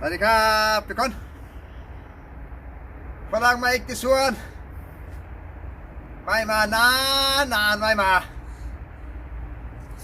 สวัสดีครับทุกคนฝรั่งมาอีกที่สวนไม่มานานนานไม่มา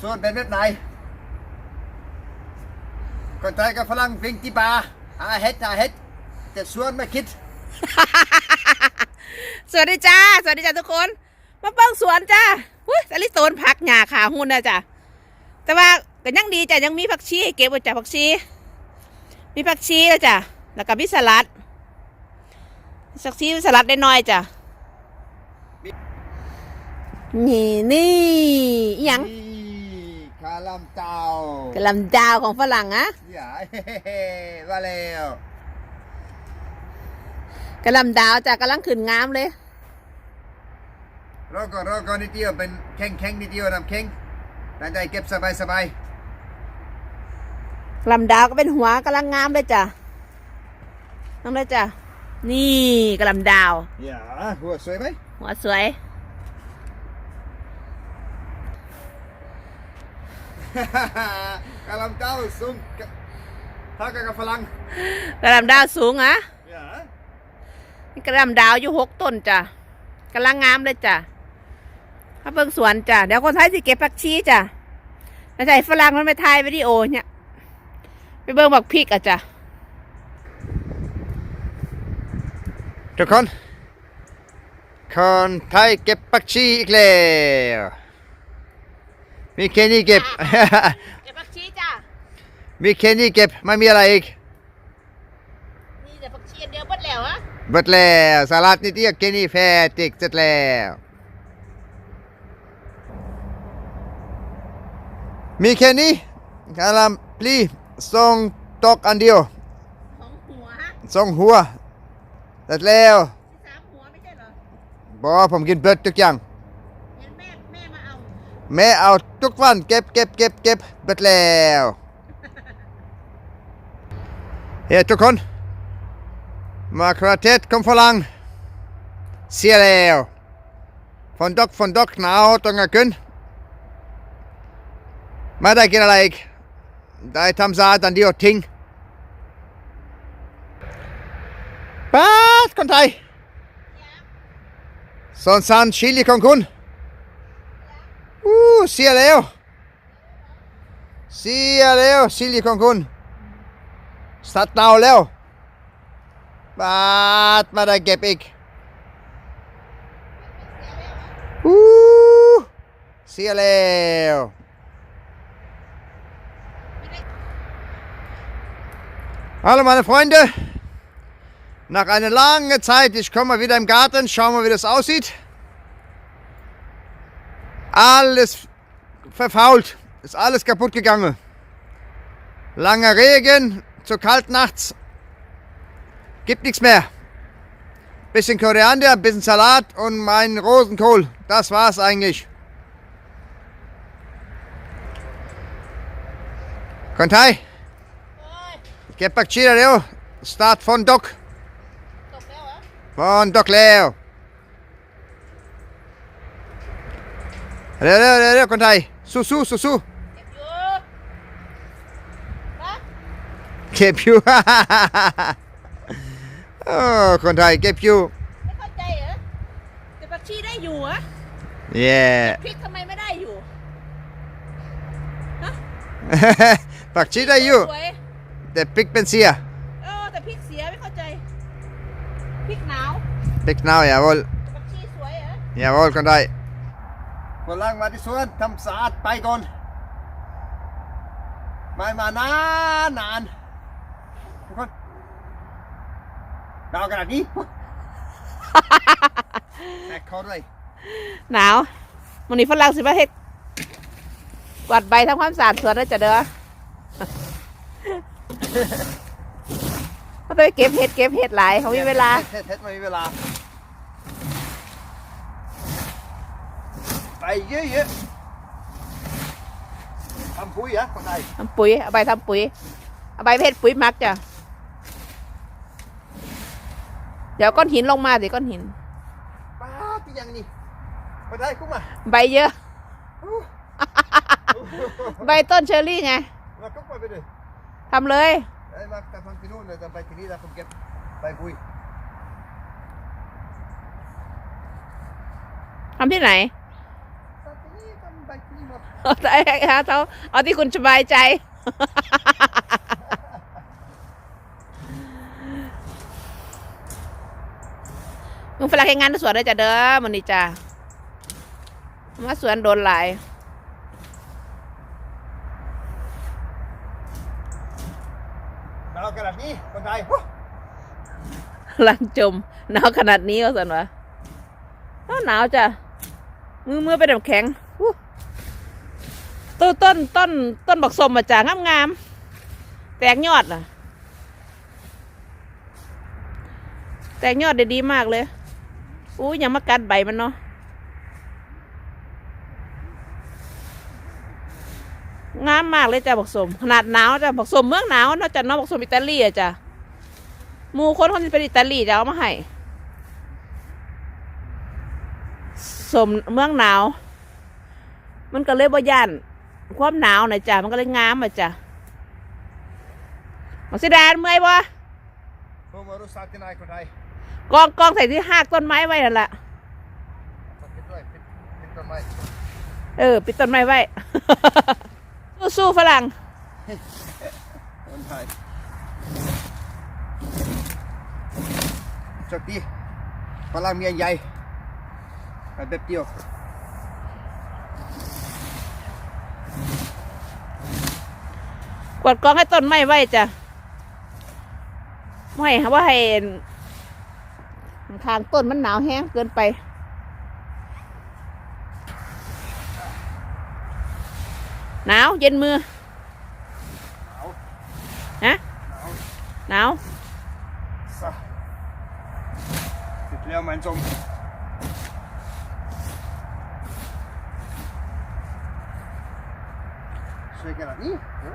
สวนเป็นแบบไหน คนไทยกับฝรั่งวิ่งที่ป่าหาเห็ดหาเห็ดแต่สวนไม่คิด สวัสดีจ้า สวัสดีจ้าทุกคน มาเบิ่งสวนจ้าอุ้ยสลิโตนผักหญ้าขาหุ่นนะจ้ะแต่ว่าก็ยังดีจ้ะยังมีผักชีเก็บไว้จ้ะผักชี มีผักชีแล้วจ้ะ แล้วก็มีสลัดผักชีสลัดได้น้อยจ้ะ นี่นี่อิหยังนี่คาลัมเจ้ากระหลำดาวของฝรั่งอะอย่าเฮ้ๆมาแล้วกระหลำดาวจ้ะกำลังขึ้นงามเลย รอก่อนรอก่อนนิดเดียวเป็นแข็งแข็งนิดเดียวน้ำแข็งตั้งใจเก็บสบายสบายกระห ลำดาวก็เป็นหัวกำลังงามเลยจ้ะน้องเลยจ้ะนี่กระหลำดาวอย่าหัวสวยไหมหัวสวยกะหลำเจ้าสูงกะถ้ากับกับฝรั่งกระหลำดาวสูงอะอย่านี่กระหลำดาวอยู่หกต้นจ้ะกำลังงามเลยจ้ะมาเบิ่งสวนจ้ะเดี๋ยวคนไทยสิเก็บผักชีจ้ะแล้วใจะให้ฝรั่งมันไปถ่ายวิดีโอเนี่ยไป เบิ่งบักพริกอะจ้ะทุกคน คนไทยเก็บปักชีอีกแล้วมีแค่นี้เก็บ เก็บผักชีจ้ะมีแค่นี้เก็บไม่มีอะไรอีกนี่แต่ผักชีอันเดียวหมดแล้วอะหมดแล้วสลัดนิดเดียวแค่นี้แฟติกเสร็จแล้ว มีแค่นี้กะหลำปลี ส่งตกอันเดียวของหัวส่งหัวเสร็จแล้วสามหัวไม่ใช่เหรอบอกผมกินเบิดทุกอย่างเห็นแม่แม่มาเอาแม่เอาทุกวันเก็บเก็บเก็บเก็บเบิดแล้วเฮ้ยทุกคน มาคราเทศของฝรั่งเสียแล้วฝนตกฝนตกหนาวตรงกลางคืนไม่ได้กินอะไรอีก ได้ทำสาดอันเดียวทิ้งป้าคนไทยสอนสารชิลีของคุณอู้เสียแล้วเสียแล้วซิลิของคุณสตัดเนาแล้วบาดมาได้เก็บอีกอู้เสียแล้ว Hallo meine Freunde, nach einer langen Zeit, ich komme mal wieder im Garten, schauen wir wie das aussieht. Alles verfault, ist alles kaputt gegangen. Langer Regen, zu kalt nachts, gibt nichts mehr. Bisschen Koriander, bisschen Salat und mein Rosenkohl, das war's eigentlich. Kontai! ก็บปักชีเร็ว start ฝนตกตกแล้วเหรอฝนตกแล้วเร็วเร็วเร็วเร็วคนไทยสู้สู้สู้สู้เก็บอยู่ฮะเก็บอยู่โอ้คนไทยเก็บอยู่ไม่เข้าใจเหรอแต่ผักชีได้อยู่เหรอะเย่พริกทำไมไม่ได้อยู่ฮะปักชีได้อยู่สวย แต่พริกเป็นเสียเออแต่พริกเสียไม่เข้าใจพริกหนาวพริกหนาวอย่าวอลแต่ผักชีสวยเหรออย่าวอลคนไทยคนล่างมาที่สวนทำสะอาดไปก่อนไม่มานานนานทุกคนดาวขนาดนี้ แตกคอด้วยหนาววันนี้ฝรั่งสิมาเฮ็ดกวาดใบทำความสะอาดสวนแล้วจะเด้อ เขาไปเก็บเห็ดเก็บเห็ดหลายเขามีเวลาเทสเทสไม่มีเวลา ไปเยอะๆทำปุ๋ยอะคนไทยทำปุ๋ยเอาใบทำปุ๋ยเอาใบเพชรปุ๋ยมักจ้ะเดี๋ยวก้อนหินลงมาสิก้อนหินป้าที่ยังนี่คนไทยคุ้มอะใบเยอะ ใบต้นเชอร์รี่ไงมากุ๊กไปไปเลย ทำเลยเอ้ยมาแต่ฟังที่นู่นเดี๋ยวจะไปที่นี่แล้วผมเก็บไปคุยทำที่ไหนตอนที่นี่ทำไปที่นี่หมดเอาแต่เอาเอาเอาที่คุณสบายใจ มึงฝรั่งให้งานที่สวนเลยจ้ะเด้อมันนี่จ้ะมาสวนโดนหลาย หนาว ขนาดนี้คนไทยลังจมหนาวขนาดนี้ก็สันวะอ้าวหนาวจ้ะมือมือเป็นแบบแข็งต้นต้นต้นต้นบักสมมาจ้ะงามงามๆแตกยอดน่ะ แตกยอดได้ดีมากเลยอู้ยังมากัดใบมันเนาะ งามมากเลยจ้ะบักสม ขนาดหนาวจ้ะบักสมเมืองหนาวเนาะจ้ะเนาะบักสมอิตาลีอะจ้ะหมูคนคนที่เป็นอิตาลีจะเอามาให้สมเมืองหนาว มันก็เลยบ่ย่านความหนาวหน่อยจ้ะมันก็เลยงามอะจ้ะมาสิดานเมื่อยบ่ผมมารู้สักที่ไหนคนไทยกองกองใส่ที่หากต้นไม้ไว้นั่นแหละสักที่ด้วยปิดปิดต้นไม้เออ ปิดต้นไม้ไว้ สู้ๆฝรั่งคนไทยโชคดีพลังเมียใหญ่ไปแบบเดียวกวาดกองให้ต้นไม้ไว้จ้ะไม่ให้ว่าให้ทางต้นมันหนาวแห้งเกินไป หนาวเย็นมือหนาวฮะหนาวหนาวซะติดแล้วมันจมช่วยกันแบบนี้โอ้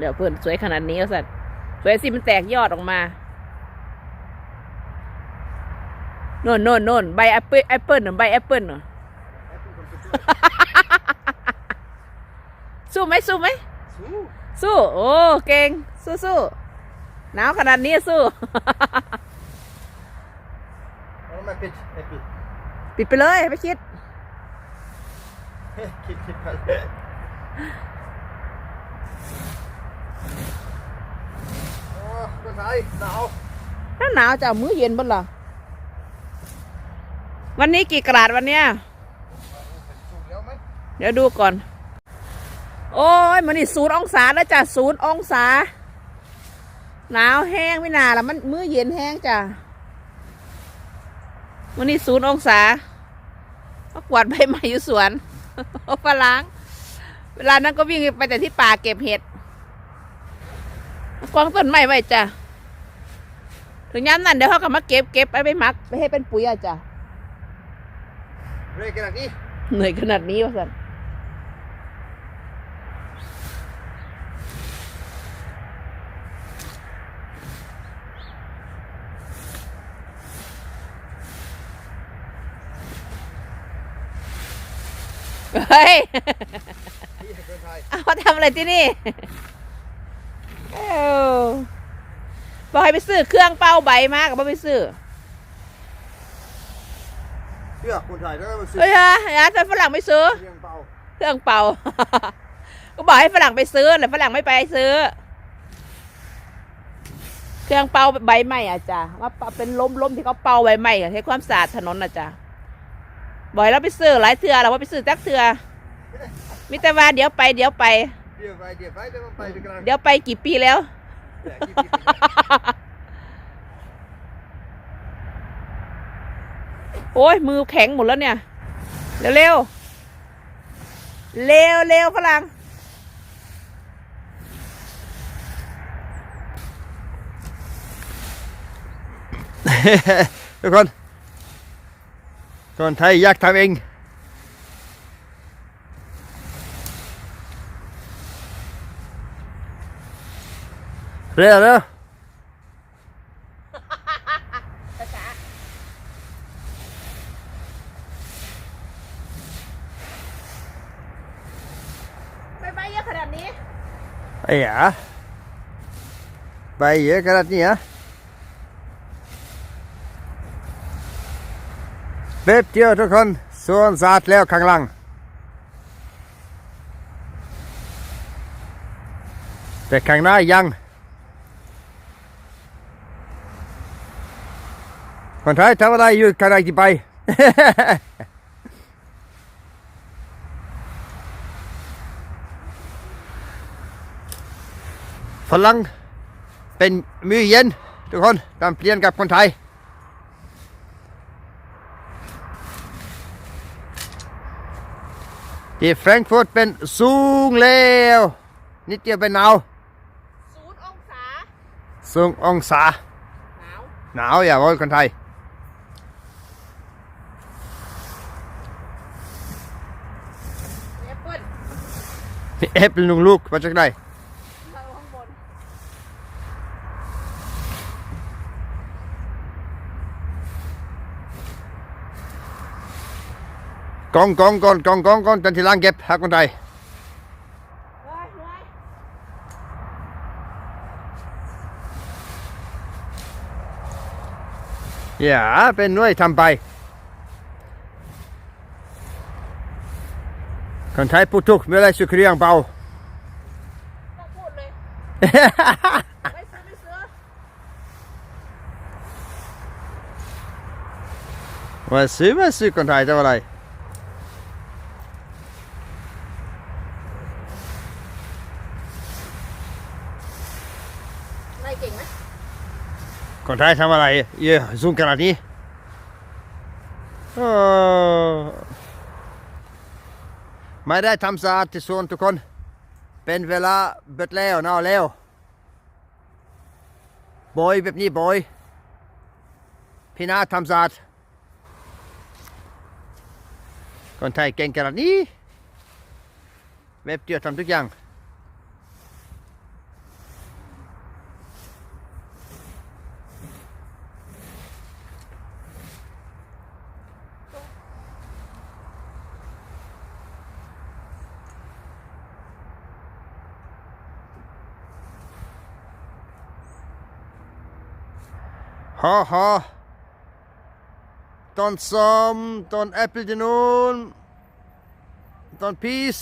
เดี๋ยวเพื่อนสวยขนาดนี้ก็สัตว์สวยสิมันแตกยอดออกมาโน่นโน่นโน่นใบแอปเปิลแอปเปิลน่ะใบแอปเปิลน่ะไอ้ผู้คนไปช่วย สู้ไหมสู้ไหมสู้สู้โอ้เก่งสู้สู้หนาวขนาดนี้สู้แล้วมาปิดไอ้ปิดปิดไปเลยไม่คิดเฮ้ยคิดคิดไปเลยโอ้คนไทยหนาวถ้าหนาวจะเอามื้อเย็นบนหรอวันนี้กี่กราดวันเนี้ยสูงแล้วไหมเดี๋ยวดูก่อน โอ้ยมันนี่ศูนย์องศาแล้วจ้ะศูนย์องศา หนาวแห้งไม่นาละมันมื้อเย็นแห้งจ้ะวันนี้ศูนย์องศาก็กวาดใบไม้อยู่สวนเอาฝรั่งเวลานั้นก็วิ่งไปแต่ที่ป่าเก็บเห็ดกองต้นไม้ไว้จ้ะถึงย้ำนั้นเดี๋ยวเขาก็มาเก็บเก็บไปไปหมักไปให้เป็นปุ๋ยอะจ้ะเรื่อยขนาดนี้เหนื่อยขนาดนี้วะสัน เฮ้ยนี่คนไทยเอาทำอะไรที่นี่เอ้าบอกให้ไปซื้อเครื่องเป่าใบมากับไปซื้อเชื่อคนไทยแล้วมาซื้อเฮ้ยฮะฮะแต่ฝรั่งไม่ซื้อ เรื่องเบาเครื่องเป่า ก็บอกให้ฝรั่งไปซื้อแต่ฝรั่งไม่ไปซื้อ เครื่องเป่าใบไม้อะจ้ะว่าเป่าเป็นล้มล้มที่เขาเป่าใบไม้อะให้ความสะอาดถนนอะจ้ะ บ่อยแล้วไปซื้อหลายเทือแล้วว่าไปซื้อจักเทือมิแต่ว่าเดี๋ยวไปเดี๋ยวไป เดี๋ยวไปเดี๋ยวไปเดี๋ยวมันไปด้วยกันเดี๋ยวไปกี่ปีแล้วแต่กี่ปีแล้วโอ้ยมือแข็งหมดแล้วเนี่ย เร็วเร็วเร็วเร็วฝรั่งทุกคน คนไทยอยากทำเองเร็วเร็วใบไม้เยอะขนาดนี้ไอ้หยาไปเดียวทุกคนส่วนสาดแล้วข้างล่างแต่ข้างหน้ายัง คนไทยทำอะไรอยู่ข้างในที่ไป ฝรั่งเป็นมือเย็น ทุกคนตามเปลี่ยนกับคนไทย ที่แฟรงก์เฟิร์ตเป็นสูงแล้วนิดเดียวเป็นหนาวศูนย์องศาสูงองศาหนาวหนาวอย่าว่าคนไทย แอปเปิ้ลมีแอปเปิลหนึ่งลูกมาจากไหน เราข้างบน กองกองกอนกองกองกอนจนทีหลังเก็บหาคนไทยอย่าเป็นหน่วยทำไป คนไทยพูดถูกไม่ได้สุขเรียงเบาต้องพูดเลยไม่ซื้อไม่ซื้อว่าซื้อมาซื้อคนไทยจะอะไร นายเก่งไหมคนไทยทำอะไรเยอะสูงขนาดนี้ไม่ได้ทำสะอาดที่สวนทุกคน เป็นเวลาเบิดแล้วนาวแล้วบอยแบบนี้บอยพี่นาทำสะอาดคนไทยเก่งขนาดนี้เว็บเดียวทำทุกอย่าง ฮ่าฮ่าต้นส้มต้นแอปเปิลที่นู้นต้นพีช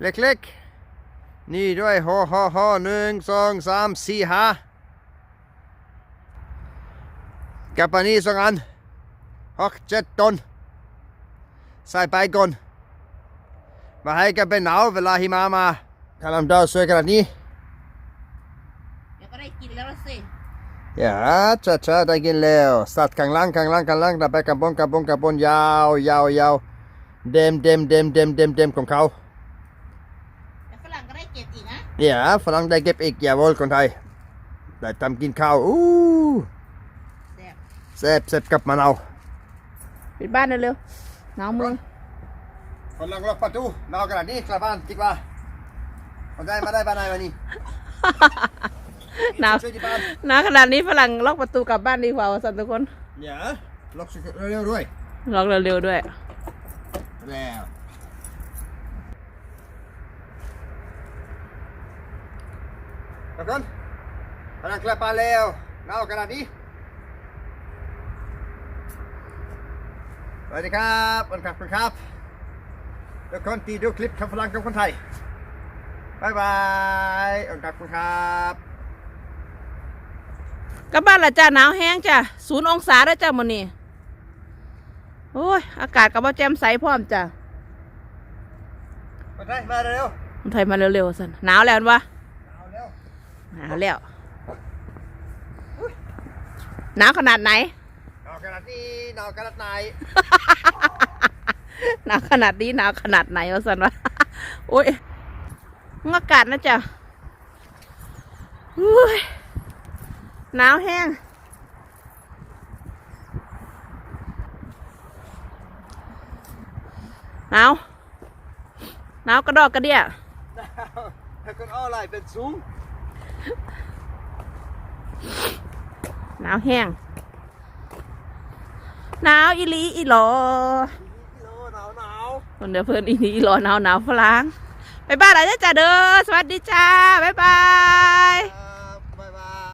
เล็กๆ นี่ด้วยฮ่าฮ่าฮ่าหนึ่งสองสามสี่ห้ากับอันนี้สองอันหกเจ็ดต้นใส่ไปก่อนมาให้กันเป็นหนาวเวลาหิมะมาถ้าลำดาวสวยขนาดนี้เดี๋ยวก็ได้กินแล้วสิ อย่าช้าช้าได้กินแล้ว สัตว์ข้างล่างข้างล่างข้างล่างดับไปกระบนกระบนกระบนยาวยาวยาวเดมเดมเดมเดมเดมเดมของเขาแต่ฝรั่งก็ได้เก็บอีกนะเนี่ยฝรั่งได้เก็บอีกอย่าวอลคนไทยได้ทำกินข้าวอู้แซ่บเสร็จเสร็จกับมะนาวปิดบ้านเร็วๆหนาวมือฝรั่งล็อกประตูหนาวขนาดนี้กลับบ้านคิดว่าคนไทยมาได้บ้านไหนวันนี้ หนาวช่วยที่บ้านหนาวขนาดนี้ฝรั่งล็อกประตูกลับบ้านดีกว่าว่าสันทุกคนเนี่ยล็อกเร็วๆด้วยล็อกเร็วๆด้วยแล้วทุกคนฝรั่งกลับบ้านแล้วหนาวขนาดนี้สวัสดีครับวันครับคุณครับทุกคนที่ดูคลิปกับฝรั่งกับคนไทยบายบายวันครับคุณครับ กลับบ้านละจ้าหนาวแห้งจ้ะศูนย์องศาแล้วจ้ามื้อนี้โอ้ย อากาศก็บ่แจ่มใสพร้อมจ้ะคนไทยมาเร็วคนไทยมาเร็วๆสันหนาวแล้วอันวะเอาเร็วหนาวแล้วหนาวขนาดไหนหนาวขนาดนี้หนาวขนาดไหนหนาวขนาดนี้หนาวขนาดไหนวะสันวะโอ้ยอากาศนะจ๊ะอุ้ย หนาวแห้ง หนาว หนาวกระดอกกระเดี่ยถ้าคนเอาอะไรเป็นสูง หนาวแห้ง หนาวอีหลีอีหลอกิโลหนาวหนาวคนเดียวเพื่อนอีหลีอีหลอหนาวหนาวฝรั่งไปบ้านอะไรจ้าเด้อ สวัสดีจ้า บ๊ายบายอ่า